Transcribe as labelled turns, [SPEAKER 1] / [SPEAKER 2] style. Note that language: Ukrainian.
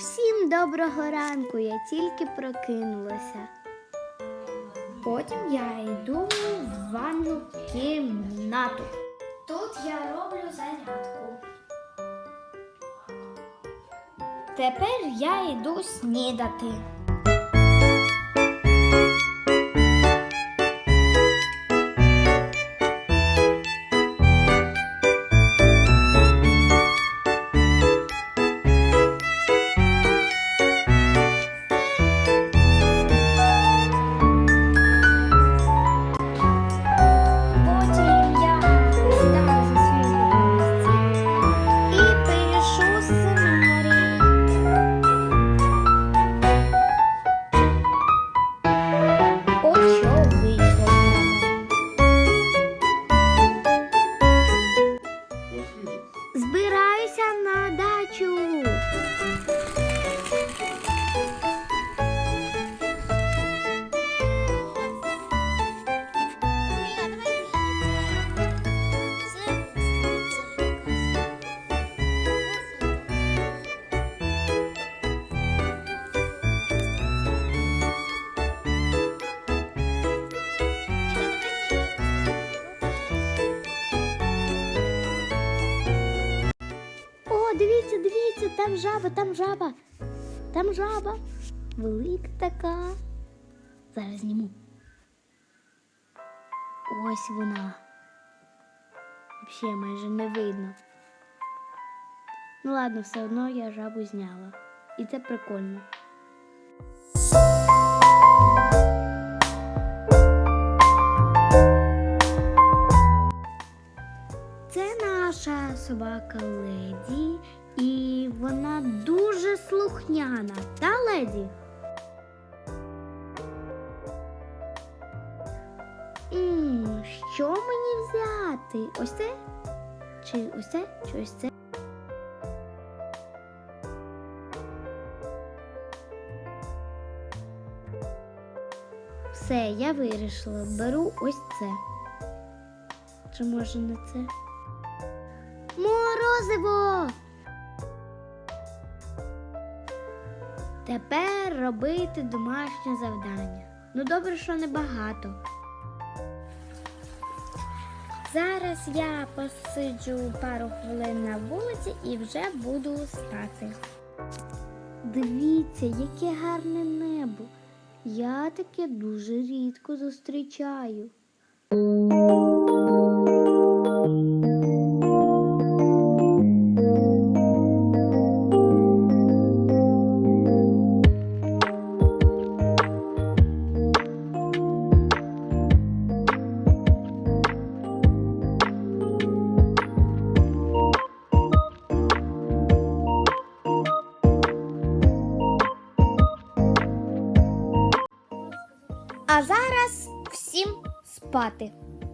[SPEAKER 1] Всім доброго ранку, я тільки прокинулася. Потім я йду в ванну кімнату. Тут я роблю зарядку. Тепер я йду снідати. Збираюся на дачу. Там жаба, там жаба. Там жаба. Велика така. Зараз зніму. Ось вона. Взагалі майже не видно. Ну ладно, все одно я жабу зняла. І це прикольно. Це наша собака Леді, і вона дуже слухняна, та леді? м що мені взяти? Ось це? Чи ось це? Чи ось це? Все, я вирішила. Беру ось це. Чи може не це? Морозиво! Тепер робити домашнє завдання. Ну, добре, що небагато. Зараз я посиджу пару хвилин на вулиці і вже буду спати. Дивіться, яке гарне небо. Я таке дуже рідко зустрічаю. А зараз всім спати.